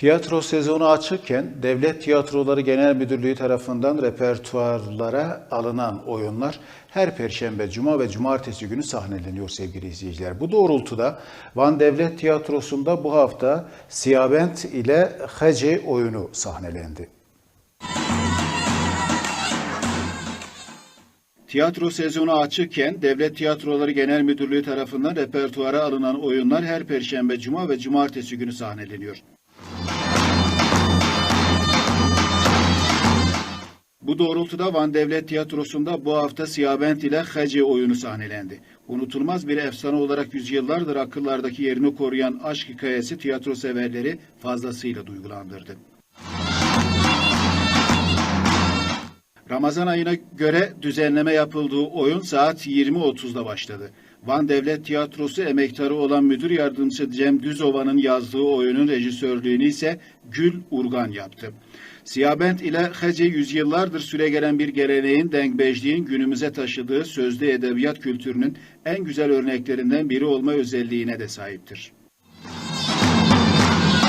Tiyatro sezonu açıkken Devlet Tiyatroları Genel Müdürlüğü tarafından repertuarlara alınan oyunlar her perşembe, cuma ve cumartesi günü sahneleniyor sevgili izleyiciler. Bu doğrultuda Van Devlet Tiyatrosu'nda bu hafta Siyabent ile Hece oyunu sahnelendi. Tiyatro sezonu açıkken Devlet Tiyatroları Genel Müdürlüğü tarafından repertuara alınan oyunlar her perşembe, cuma ve cumartesi günü sahneleniyor. Bu doğrultuda Van Devlet Tiyatrosu'nda bu hafta Siyabent ile Hece oyunu sahnelendi. Unutulmaz bir efsane olarak yüzyıllardır akıllardaki yerini koruyan aşk hikayesi tiyatro severleri fazlasıyla duygulandırdı. Ramazan ayına göre düzenleme yapıldığı oyun saat 20.30'da başladı. Van Devlet Tiyatrosu emektarı olan müdür yardımcısı Cem Düzova'nın yazdığı oyunun rejisörlüğünü ise Gül Urgan yaptı. Siyabent ile Hece yüzyıllardır süregelen bir geleneğin dengbejliğin günümüze taşıdığı sözlü edebiyat kültürünün en güzel örneklerinden biri olma özelliğine de sahiptir.